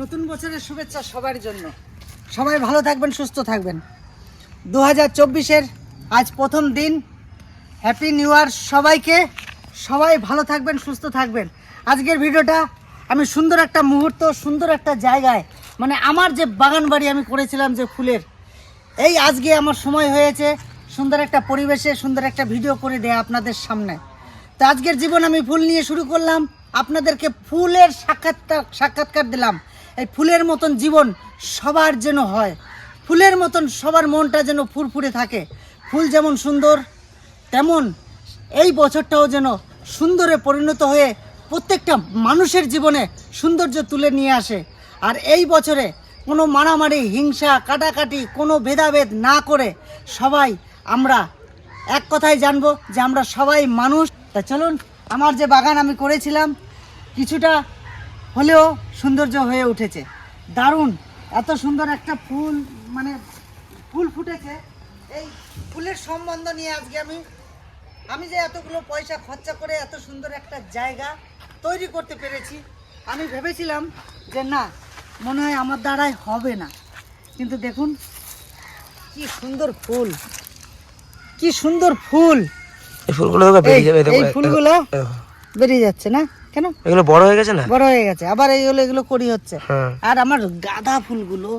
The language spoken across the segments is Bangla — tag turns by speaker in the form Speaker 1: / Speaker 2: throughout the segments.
Speaker 1: নতুন বছরের শুভেচ্ছা সবার জন্য। সবাই ভালো থাকবেন, সুস্থ থাকবেন। দু হাজার চব্বিশের আজ প্রথম দিন। হ্যাপি নিউ ইয়ার সবাইকে। সবাই ভালো থাকবেন, সুস্থ থাকবেন। আজকের ভিডিওটা আমি সুন্দর একটা মুহূর্ত, সুন্দর একটা জায়গায় মানে আমার যে বাগান বাড়ি আমি করেছিলাম যে ফুলের, এই আজকে আমার সময় হয়েছে সুন্দর একটা পরিবেশে, সুন্দর একটা ভিডিও করে দেয়া আপনাদের সামনে। তো আজকের জীবন আমি ফুল নিয়ে শুরু করলাম। আপনাদেরকে ফুলের সাক্ষাৎকার সাক্ষাৎকার দিলাম। এই ফুলের মতন জীবন সবার যেন হয়। ফুলের মতন সবার মনটা যেন ফুরফুরে থাকে। ফুল যেমন সুন্দর, তেমন এই বছরটাও যেন সুন্দরে পরিণত হয়ে প্রত্যেকটা মানুষের জীবনে সৌন্দর্য তুলে নিয়ে আসে। আর এই বছরে কোনো মারামারি, হিংসা, কাটাকাটি, কোনো ভেদাভেদ না করে সবাই আমরা এক কথায় জানব যে আমরা সবাই মানুষ। তা চলুন, আমার যে বাগান আমি করেছিলাম, কিছুটা হলেও সৌন্দর্য হয়ে উঠেছে। দারুণ! এত সুন্দর একটা ফুল মানে ফুল ফুটেছে। এই ফুলের সম্বন্ধ নিয়ে আজকে আমি আমি যে এতগুলো পয়সা খরচা করে এত সুন্দর একটা জায়গা তৈরি করতে পেরেছি আমি ভেবেছিলাম যে না মনে হয় আমার দ্বারাই হবে না। কিন্তু দেখুন কি সুন্দর ফুল কি সুন্দর ফুল।
Speaker 2: এই ফুলগুলো বেরিয়ে যাবে
Speaker 1: এই ফুলগুলো বেরিয়ে যাচ্ছে না? কেন?
Speaker 2: এগুলো বড় হয়ে গেছে না?
Speaker 1: বড় হয়ে গেছে। আবার এইগুলো এগুলো করি হচ্ছে।
Speaker 2: হ্যাঁ।
Speaker 1: আর আমার গাঁদা ফুলগুলো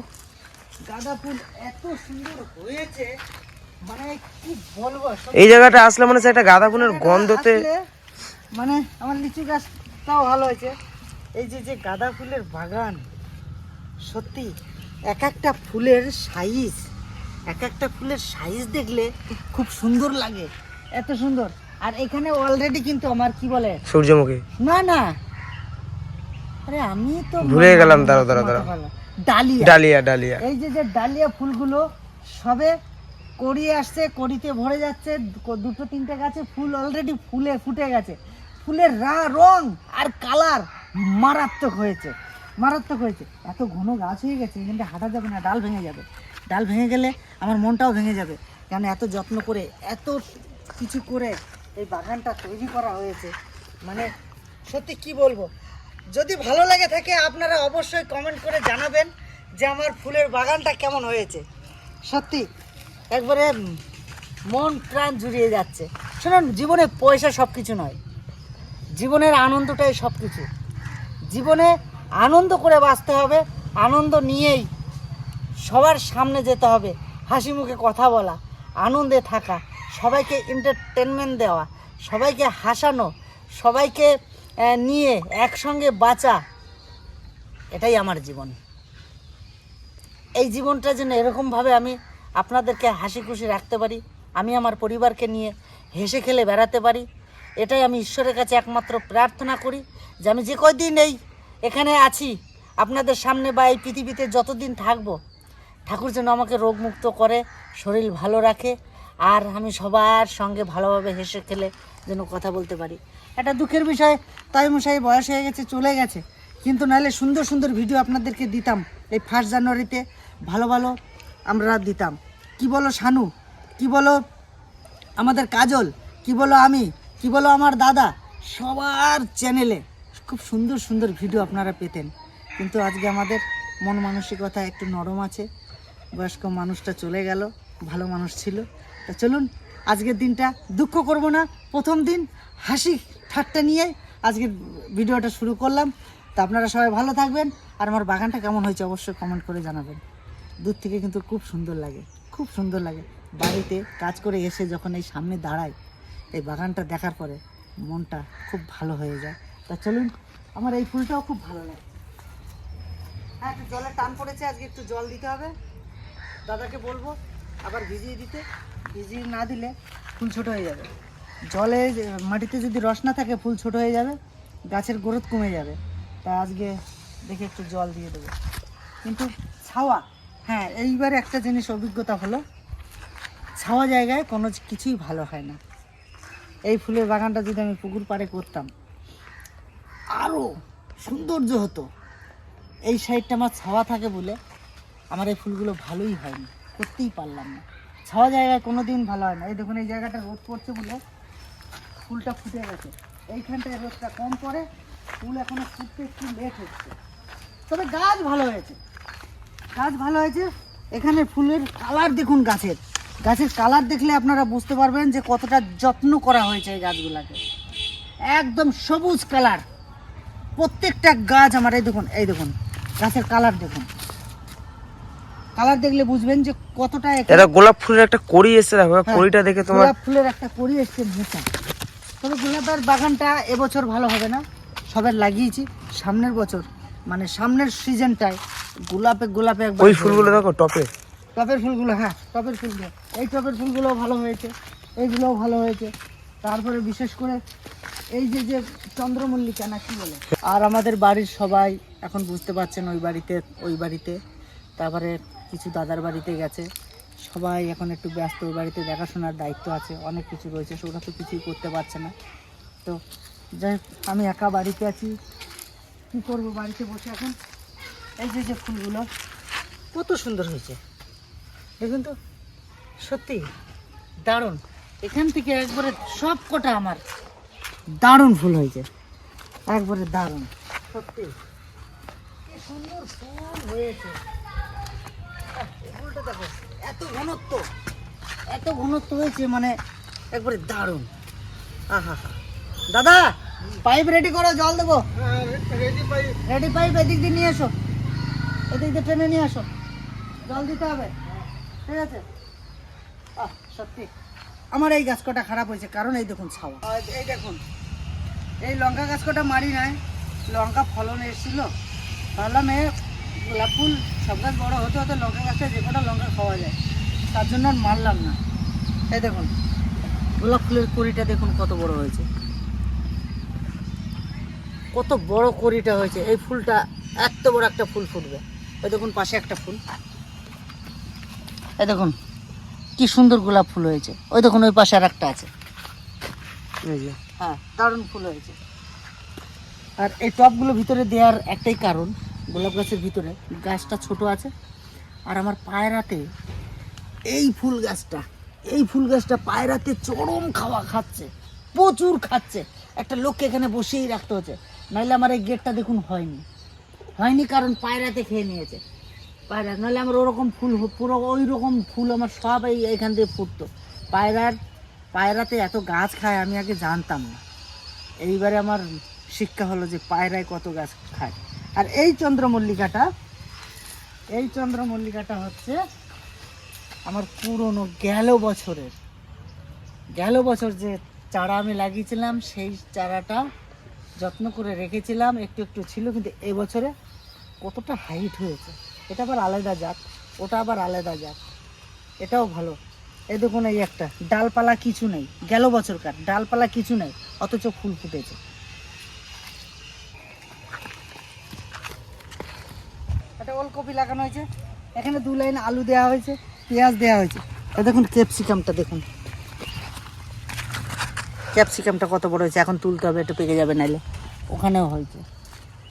Speaker 1: গাঁদা ফুল এত সুন্দর হয়েছে। মানে কি বলব
Speaker 2: এই জায়গাটা আসলে মনে একটা গাঁদা ফুলের গন্ধতে
Speaker 1: মানে আমার লিচু গাছটাও ভালো হয়েছে। এই যে যে গাঁদা ফুলের বাগান সত্যি এক একটা ফুলের সাইজ এক একটা ফুলের সাইজ দেখলে খুব সুন্দর লাগে। এত সুন্দর। আর এখানে অলরেডি কিন্তু আমার কি বলে?
Speaker 2: সূর্যমুখী।
Speaker 1: না না। আরে আমি তো
Speaker 2: ভুলে গেলাম, দাঁড়াও, দাঁড়াও, দাঁড়াও।
Speaker 1: ডালিয়া।
Speaker 2: ডালিয়া ডালিয়া।
Speaker 1: এই যে যে ডালিয়া ফুলগুলো সবে করিয়ে আসছে করিতে ভরে যাচ্ছে দুটো তিনটে গাছে ফুল অলরেডি ফুলে ফুটে গেছে। ফুলের রা রং আর কালার মারাত্মক হয়েছে মারাত্মক হয়েছে। এত ঘন গাছ হয়ে গেছে এখানটা হাঁটা যাবে না ডাল ভেঙে যাবে। ডাল ভেঙে গেলে আমার মনটাও ভেঙে যাবে। কেন এত যত্ন করে এত কিছু করে এই বাগানটা তৈরি করা হয়েছে। মানে সত্যি কি বলব? যদি ভালো লাগে থাকে, আপনারা অবশ্যই কমেন্ট করে জানাবেন যে আমার ফুলের বাগানটা কেমন হয়েছে। সত্যি, একবারে মন প্রাণ জুড়িয়ে যাচ্ছে। শুনুন, জীবনে পয়সা সব কিছু নয়। জীবনের আনন্দটাই সব কিছু জীবনে আনন্দ করে বাঁচতে হবে, আনন্দ নিয়েই সবার সামনে যেতে হবে, হাসি মুখে কথা বলা, আনন্দে থাকা। সবাইকে এন্টারটেনমেন্ট দেওয়া, সবাইকে হাসানো, সবাইকে নিয়ে একসঙ্গে বাঁচা, এটাই আমার জীবন। এই জীবনটা যেন এরকমভাবে আমি আপনাদেরকে হাসি খুশি রাখতে পারি, আমি আমার পরিবারকে নিয়ে হেসে খেলে বেড়াতে পারি, এটাই আমি ঈশ্বরের কাছে একমাত্র প্রার্থনা করি যে আমি যে কয়দিন এই এখানে আছি, আপনাদের সামনে বা এই পৃথিবীতে যতদিন থাকব, ঠাকুর যেন আমাকে রোগমুক্ত করে, শরীর ভালো রাখে আর আমি সবার সঙ্গে ভালোভাবে হেসে খেলে যেন কথা বলতে পারি। একটা দুঃখের বিষয় মশাই বয়স হয়ে গেছে, চলে গেছে। কিন্তু নাহলে সুন্দর সুন্দর ভিডিও আপনাদেরকে দিতাম। এই ফার্স্ট জানুয়ারিতে ভালো ভালো আমরা দিতাম। কি বলো শানু? কি বলো আমাদের কাজল? কি বলো আমি? কি বলো আমার দাদা? সবার চ্যানেলে খুব সুন্দর সুন্দর ভিডিও আপনারা পেতেন। কিন্তু আজকে আমাদের মন মানসিকতা একটু নরম আছে। বয়স্ক মানুষটা চলে গেল, ভালো মানুষ ছিল। তা চলুন, আজকের দিনটা দুঃখ করব না। প্রথম দিন হাসি ঠাট্টা নিয়ে আজকের ভিডিওটা শুরু করলাম। তা আপনারা সবাই ভালো থাকবেন। আর আমার বাগানটা কেমন হয়েছে অবশ্যই কমেন্ট করে জানাবেন। দূর থেকে কিন্তু খুব সুন্দর লাগে, খুব সুন্দর লাগে। বাড়িতে কাজ করে এসে যখন এই সামনে দাঁড়ায় এই বাগানটা দেখার পরে মনটা খুব ভালো হয়ে যায়। তা চলুন, আমার এই ফুলটাও খুব ভালো লাগে। হ্যাঁ একটু জলের টান পড়েছে, আজকে একটু জল দিতে হবে। দাদাকে বলব, আবার ভিজিয়ে দিতে। ভিজিয়ে না দিলে ফুল ছোট হয়ে যাবে। জলে মাটিতে যদি রস না থাকে, ফুল ছোট হয়ে যাবে, গাছের গ্রোথ কমে যাবে। তা আজকে দেখে একটু জল দিয়ে দেবো। কিন্তু ছাওয়া হ্যাঁ এইবার একটা জিনিস অভিজ্ঞতা হলো, ছাওয়া জায়গায় কোনো কিছুই ভালো হয় না। এই ফুলের বাগানটা যদি আমি পুকুর পাড়ে করতাম আরও সৌন্দর্য হতো। এই সাইডটা আমার ছাওয়া থাকে বলে আমার এই ফুলগুলো ভালোই হয়নি, করতেই পারলাম না। ছাওয়া জায়গায় কোনো দিন ভালো হয় না। এই দেখুন, এই জায়গাটা রোদ পড়ছে বলে ফুলটা ফুটে গেছে। এইখানটায় রোদটা কম পড়ে, ফুল এখনও ফুটতে একটু লেট হচ্ছে। তবে গাছ ভালো হয়েছে। গাছ ভালো হয়েছে। এখানে ফুলের কালার দেখুন গাছের। গাছের কালার দেখলে আপনারা বুঝতে পারবেন যে কতটা যত্ন করা হয়েছে এই গাছগুলাকে। একদম সবুজ কালার। প্রত্যেকটা গাছ আমার, এই দেখুন এই দেখুন, গাছের কালার দেখুন। কালার দেখলে বুঝবেন যে কতটা
Speaker 2: এটা গোলাপ ফুলের একটা কড়ি এসছে দেখো
Speaker 1: হ্যাঁ,
Speaker 2: কড়িটা দেখে তোমার
Speaker 1: গোলাপ ফুলের একটা করি এসছে মোটা। তবে গোলাপের বাগানটা এবছর ভালো হবে না। সবের লাগিয়েছি। সামনের বছর মানে সামনের সিজনটায় গোলাপে গোলাপে একবার
Speaker 2: ওই ফুলগুলো দেখো টপে।
Speaker 1: টপের ফুলগুলো হ্যাঁ টপের ফুলগুলো। এই টপের ফুলগুলো ভালো হয়েছে এইগুলোও ভালো হয়েছে। তারপরে বিশেষ করে এই যে যে চন্দ্রমল্লিকা না কি বলে? আর আমাদের বাড়ির সবাই এখন বুঝতে পারছেন ওই বাড়িতে ওই বাড়িতে। তারপরে কিছু দাদার বাড়িতে গেছে। সবাই এখন একটু ব্যস্ত, ওই বাড়িতে দেখাশোনার দায়িত্ব আছে, অনেক কিছু রয়েছে সেগুলো তো কিছুই করতে পারছে না। তো যাই আমি একা বাড়িতে আছি। কী করব বাড়িতে বসে এখন? এই যে যে ফুলগুলো, কত সুন্দর হয়েছে। দেখুন তো, সত্যি, দারুণ। এখান থেকে একবারে সব কটা আমার দারুণ ফুল হয়েছে। একবারে দারুণ, সত্যি। সুন্দর ফুল হয়েছে। দেখো এত ঘনত্ব এত ঘনত্ব হয়েছে মানে একবারে দারুণ। আহা হা দাদা পাইপ রেডি করো জল দেবো। রেডি পাইপ এদিক দিয়ে নিয়ে এসো। এদিক দিয়ে টেনে নিয়ে আসো। জল দিতে হবে। ঠিক আছে? আহ সত্যি। আমার এই গাছ কটা খারাপ হয়েছে কারণ এই দেখুন ছাওয়া। এই দেখুন এই লঙ্কা গাছ কটা মারি নাই। লঙ্কা ফলন এসেছিল। ভাবলাম এ গোলাপ ফুল সব গাছ বড় হতে হতে লঙ্কা গাছটা যে কটা লঙ্কা খাওয়া যায় তার জন্য আর মারলাম না। এই দেখুন গোলাপ ফুলের কড়িটা দেখুন কত বড় হয়েছে। কত বড় কড়িটা হয়েছে এই ফুলটা এত বড় একটা ফুল ফুটবে। এই দেখুন পাশে একটা ফুল। এই দেখুন কি সুন্দর গোলাপ ফুল হয়েছে। ওই দেখুন ওই পাশে আর একটা আছে হ্যাঁ দারুণ ফুল হয়েছে। আর এই টবগুলো ভিতরে দেওয়ার একটাই কারণ গোলাপ গাছের ভিতরে, গাছটা ছোট আছে, আর আমার পায়রাতে এই ফুল গাছটা, এই ফুল গাছটা পায়রাতে চরম খাওয়া খাচ্ছে, প্রচুর খাচ্ছে। একটা লোককে এখানে বসেই রাখতে হচ্ছে, নাহলে আমার এই গেটটা দেখুন হয়নি। হয়নি কারণ পায়রাতে খেয়ে নিয়েছে। পায়রা নাহলে আমার ওরকম ফুল পুরো ওই রকম ফুল আমার সব এই এখান দিয়ে ফুটতো। পায়রার পায়রাতে এত গাছ খায় আমি আগে জানতাম না। এইবারে আমার শিক্ষা হলো যে পায়রায় কত গাছ খায়। আর এই চন্দ্রমল্লিকাটা এই চন্দ্রমল্লিকাটা হচ্ছে আমার পুরনো গেল বছরের। গেল বছর যে চারা আমি লাগিয়েছিলাম, সেই চারাটা যত্ন করে রেখেছিলাম। একটু একটু ছিল, কিন্তু এবছরে কতটা হাইট হয়েছে। এটা আবার আলাদা জাত, ওটা আবার আলাদা জাত। এটাও ভালো। এ দেখুন এই একটা, ডালপালা কিছু নেই। গেল বছরকার, ডালপালা কিছু নেই, অথচ ফুল ফুটেছে। ওলকপি লাগানো হয়েছে। এখানে দু লাইন আলু দেওয়া হয়েছে, পেঁয়াজ দেওয়া হয়েছে। দেখুন, ক্যাপসিকামটা দেখুন। ক্যাপসিকামটা কত বড় হয়েছে, এখন তুলতে হবে, একটু পেকে যাবে নাইলে। ওখানেও হয়েছে।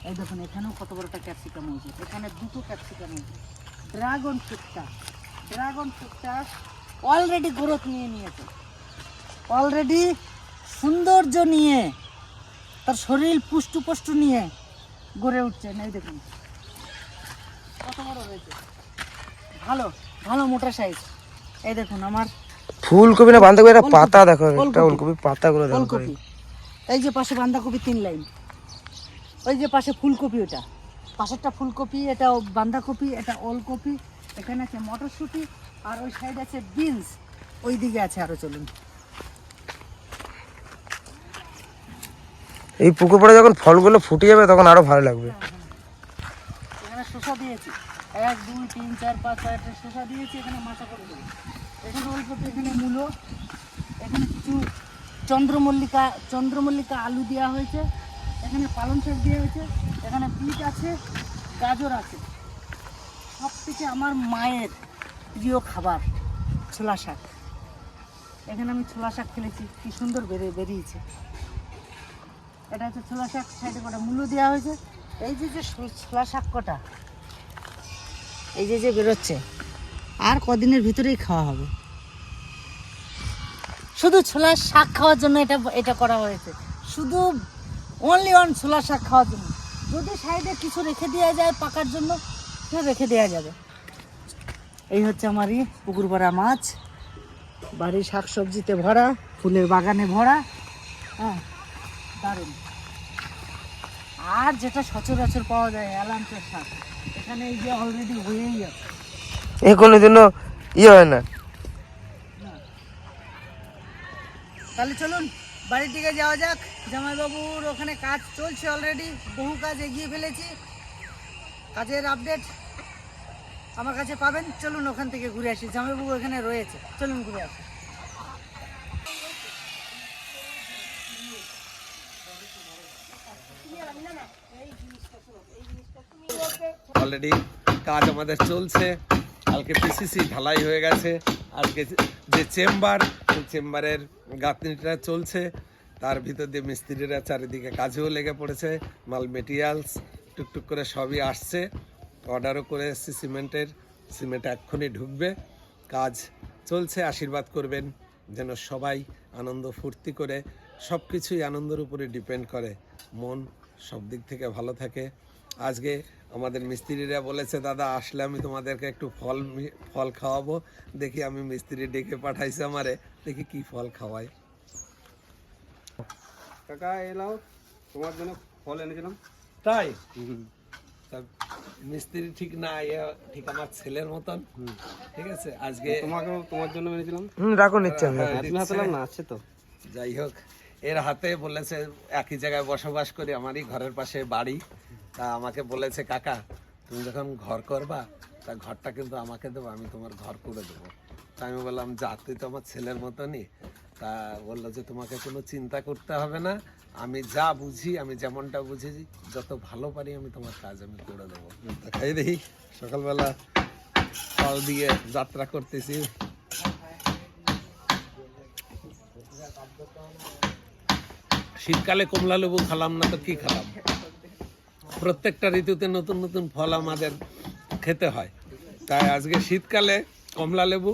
Speaker 1: এই দেখুন, এখানেও কত বড় একটা ক্যাপসিকাম হয়েছে। এখানে দুটো ক্যাপসিকাম হয়েছে। ড্রাগন ফ্রুটটা ড্রাগন ফ্রুটটা অলরেডি গ্রোথ নিয়ে নিয়েছে। অলরেডি সৌন্দর্য নিয়ে, তার শরীর পুষ্টু পুষ্টু নিয়ে গড়ে উঠছে। এই দেখুন। কত বড় হয়েছে? ভালো ভালো মোটা সাইজ এই দেখুন আমার
Speaker 2: ফুলকপি না বাঁধাকপি একটা পাতা দেখো একটা
Speaker 1: ওলকপি।
Speaker 2: পাতাগুলো দেখো
Speaker 1: এই যে পাশে বাঁধাকপি তিন লাইন। ওই যে পাশে ফুলকপি ওটা। পাশেরটা ফুলকপি এটা বাঁধাকপি এটা ওলকপি এখানে আছে মটরশুঁটি আর ওই সাইড আছে বিনস ওই দিকে আছে আরও চলুন।
Speaker 2: এই পুকুর পরে যখন ফলগুলো ফুটে যাবে তখন আরও ভালো লাগবে।
Speaker 1: এক, দুই, তিন, চার, পাঁচ ছয়টা শসা দিয়েছি, এখানে মাথা করে দেবো। এখানে ওলকপি এখানে মূলো, এখানে কিছু চন্দ্রমল্লিকা চন্দ্রমল্লিকা আলু দেওয়া হয়েছে, এখানে পালং শাক দেওয়া হয়েছে, এখানে বিট আছে, গাজর আছে। সব থেকে আমার মায়ের প্রিয় খাবার ছোলা শাক। এখানে আমি ছোলা শাক খেলেছি কি সুন্দর বেরিয়ে বেরিয়েছে। এটা হচ্ছে ছোলা শাক, সাইডে কটা মূল্য দেওয়া হয়েছে। এই যে যে ছোলা শাক কটা এই যে যে বেরোচ্ছে, আর কদিনের ভিতরেই খাওয়া হবে। শুধু ছোলার শাক খাওয়ার জন্য এটা এটা করা হয়েছে। শুধু অনলি অন ছোলার শাক খাওয়ার জন্য। যদি সাইডে কিছু রেখে দেওয়া যায় পাকার জন্য রেখে দেওয়া যাবে। এই হচ্ছে আমার পুকুর ভরা মাছ। বাড়ির শাক সবজিতে ভরা, ফুলের বাগানে ভরা। হ্যাঁ দারুণ। আর যেটা সচরাচর পাওয়া যায় অ্যালান্টের শাক এখানে এই যে অলরেডি হয়েই আছে।
Speaker 2: এ কোনোদিনও ইয়ে হয় না।
Speaker 1: তাহলে চলুন বাড়ির দিকে যাওয়া যাক। জামাইবাবুর ওখানে কাজ চলছে অলরেডি বহু কাজ এগিয়ে ফেলেছি। কাজের আপডেট আমার কাছে পাবেন। চলুন ওখান থেকে ঘুরে আসি। জামাইবাবু ওখানে রয়েছে। চলুন ঘুরে আসি।
Speaker 3: অলরেডি কাজ আমাদের চলছে। কালকে পিসিসি ঢালাই হয়ে গেছে। আজকে যে চেম্বার সেই চেম্বারের গাঁথনিটা চলছে। তার ভিতর দিয়ে মিস্ত্রিরা চারিদিকে কাজেও লেগে পড়েছে। মাল মেটেরিয়ালস টুকটুক করে সবই আসছে। অর্ডারও করে এসেছি সিমেন্টের। সিমেন্ট এক্ষুনি ঢুকবে। কাজ চলছে। আশীর্বাদ করবেন যেন সবাই আনন্দ ফুর্তি করে সব কিছুই আনন্দের উপরে ডিপেন্ড করে। মন সব দিক থেকে ভালো থাকে। আজকে আমাদের মিস্ত্রিরা বলেছে দাদা আসলে আমি তোমাদেরকে একটু ফল ফল খাওয়াবো। দেখি আমি মিস্ত্রি ডেকে পাঠাইছে আমারে। দেখি কি ফল খাওয়াই
Speaker 4: কাকা এলাও তোমার জন্য ফল এনেছিলাম।
Speaker 3: তাই? তা মিস্ত্রি ঠিক না ঠিক আমার ছেলের মতন। ঠিক আছে আজকে
Speaker 4: তোমাকেও তোমার জন্য এনেছিলাম।
Speaker 2: হুম রাখো নিচ্ছে আমি
Speaker 3: হ্যাঁ,
Speaker 4: না আছে তো।
Speaker 3: যাই হোক। এর হাতে বলেছে, একই জায়গায় বসবাস করি, আমারই ঘরের পাশে বাড়ি। তা আমাকে বলেছে, কাকা, তুমি যখন ঘর করবা, তা ঘরটা কিন্তু আমাকে দেবো, আমি তোমার ঘর করে দেবো। তা আমি বললাম, যা, তুই তো আমার ছেলের মতনই। তা বলল যে, তোমাকে কোনো চিন্তা করতে হবে না, আমি যা বুঝি, আমি যেমনটা বুঝেছি যত ভালো পারি আমি তোমার কাজ আমি করে দেবো। খাই দেখি সকালবেলা ফল দিয়ে যাত্রা করতেছি। শীতকালে কমলা লেবু খালাম না তো কি খালাম? প্রত্যেকটা ঋতুতে নতুন নতুন ফল আমাদের খেতে হয়। তাই আজকে শীতকালে কমলা লেবু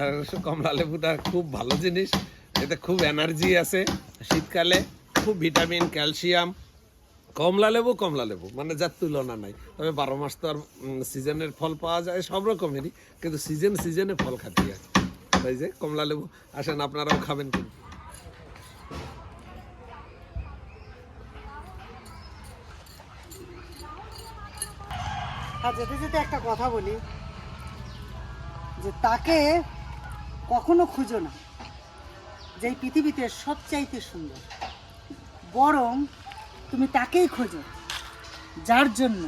Speaker 3: আর কমলা লেবুটা খুব ভালো জিনিস। এতে খুব এনার্জি আছে। শীতকালে খুব ভিটামিন ক্যালসিয়াম কমলা লেবু কমলা লেবু মানে যার তুলনা নাই। তবে বারো মাস তো আর সিজনের ফল পাওয়া যায়, সব রকমেরই, কিন্তু সিজন সিজনে ফল খাতে হয়। তাই যে কমলা লেবু, আসেন আপনারাও খাবেন কিন্তু।
Speaker 1: আর যেতে যেতে একটা কথা বলি, যে তাকে কখনো খুঁজো না, যে পৃথিবীতে সবচাইতে সুন্দর। বরং তুমি তাকেই খোঁজো, যার জন্য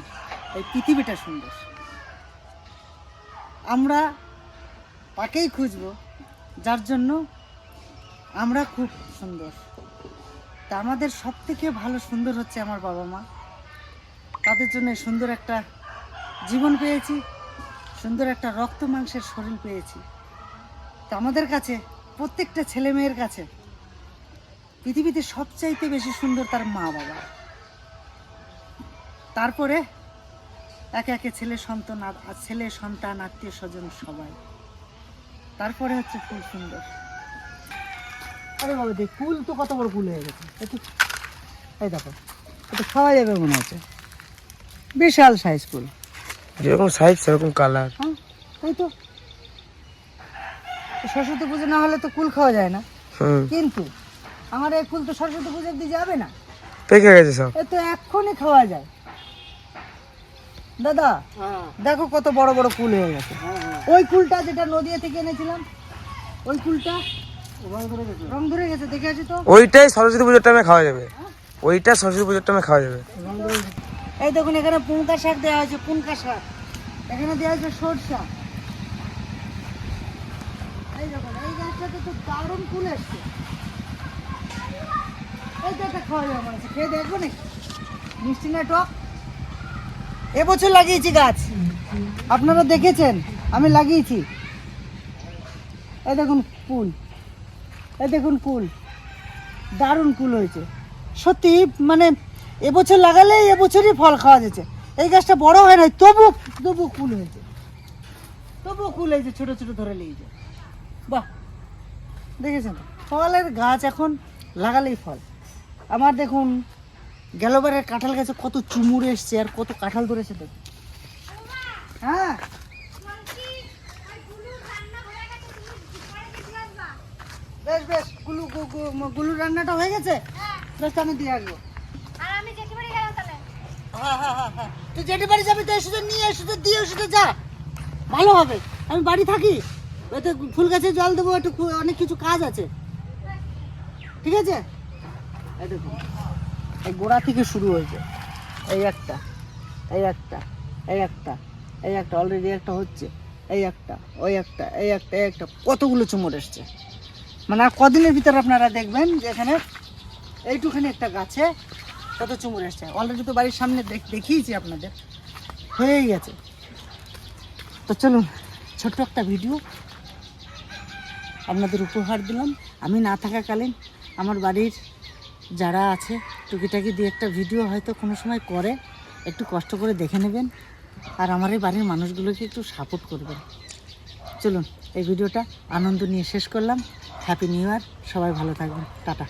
Speaker 1: এই পৃথিবীটা সুন্দর। আমরা তাকেই খুঁজবো, যার জন্য আমরা খুব সুন্দর। তা আমাদের সব থেকে ভালো সুন্দর হচ্ছে আমার বাবা মা। তাদের জন্য সুন্দর একটা জীবন পেয়েছি, সুন্দর একটা রক্ত মাংসের শরীর পেয়েছি। তা আমাদের কাছে, প্রত্যেকটা ছেলে মেয়ের কাছে, পৃথিবীতে সবচাইতে বেশি সুন্দর তার মা বাবা। তারপরে, একে একে ছেলে সন্তান ছেলে সন্তান, আত্মীয় স্বজন সবাই। তারপরে হচ্ছে ফুল সুন্দর। আরে বাবা, দেখ, ফুল তো কত বড় ফুল হয়ে গেছে। এই দেখো, এটা খাওয়া যাবে মনে হচ্ছে। বিশাল সাইজ ফুল।
Speaker 2: যেরকম সাইজ সেরকম কালার
Speaker 1: হ্যাঁ তাই তো। সরস্বতী পুজো না হলে তো কুল খাওয়া যায় না। কিন্তু আমার এই ফুল তো সরস্বতী পুজোর দিয়ে যাবে না।
Speaker 2: পেকে গেছে সব।
Speaker 1: এ তো এক্ষুনি খাওয়া যায়। দাদা দেখো কত বড় বড় ফুল হয়ে গেছে। ওই ফুলটা যেটা নদিয়া থেকে এনেছিলাম ওই ফুলটা রং ধরে গেছে। দেখে আছি তো?
Speaker 2: ওইটাই সরস্বতী পুজোর টাইমে খাওয়া যাবে। ওইটা সরস্বতী পুজোর টাইমে খাওয়া যাবে।
Speaker 1: এই দেখুন, এখানে পুনকা শাক দেওয়া হয়েছে পুনকা শাক। এখানে দেওয়া হয়েছে সরষা। এই দেখুন, এই গাছটাতে তো দারুণ ফুল এসছে। এই তো একটা খাওয়া যাবে মনে খেয়ে দেখব নাকি? মিষ্টি না টক? এবছর লাগিয়েছি গাছ। আপনারা দেখেছেন, আমি লাগিয়েছি। এই দেখুন কুল এই দেখুন কুল দারুণ কুল হয়েছে। সত্যি মানে এবছর লাগালে এবছরই ফল খাওয়া যাচ্ছে। এই গাছটা বড় হয় না তবু তবু কুল হয়েছে। তবু কুল হয়েছে ছোট ছোট ধরে লেগেছে। বাহ! দেখেছেন? ফলের গাছ এখন লাগালেই ফল। আমার দেখুন গেলবারে কাঁঠাল গাছে কত চুমুর এসছে আর কত কাঁঠাল ধরেছে দেখ হ্যাঁ? বেশ বেশ গুলু গু- গু- রান্নাটা হয়ে গেছে? বেশ আমি দিয়ে আসব
Speaker 5: আর আমি জেঠি বাড়ি গেলাম তাহলে
Speaker 1: হ্যাঁ হ্যাঁ হ্যাঁ হ্যাঁ। তুই যেটি বাড়ি যাবি, তো এসে নিয়ে এসে দিয়ে এসে যা। ভালো হবে। আমি বাড়ি থাকি। ওইতে ফুল গাছে জল দেবো, একটু অনেক কিছু কাজ আছে। ঠিক আছে? এই এই গোড়া থেকে শুরু হয়েছে। এই একটা এই একটা এই একটা এই একটা অলরেডি একটা হচ্ছে। এই একটা, ওই একটা, এই একটা এই একটা, কতগুলো চুমড় এসছে। মানে আর কদিনের ভিতরে আপনারা দেখবেন যে এখানে এইটুখানি একটা গাছে কত চুমুর এসছে। অলরেডি তো বাড়ির সামনে দেখ- দেখিয়েছি আপনাদের। হয়েই গেছে। তো চলুন, ছোট্ট একটা ভিডিও আপনাদের উপহার দিলাম। আমি না থাকাকালীন আমার বাড়ির যারা আছে, টুকিটাকি দিয়ে একটা ভিডিও হয়তো কোনো সময় করে, একটু কষ্ট করে দেখে নেবেন। আর আমার এই বাড়ির মানুষগুলোকে একটু সাপোর্ট করবেন। চলুন, এই ভিডিওটা আনন্দ নিয়ে শেষ করলাম। হ্যাপি নিউ ইয়ার সবাই ভালো থাকবেন। টাটা।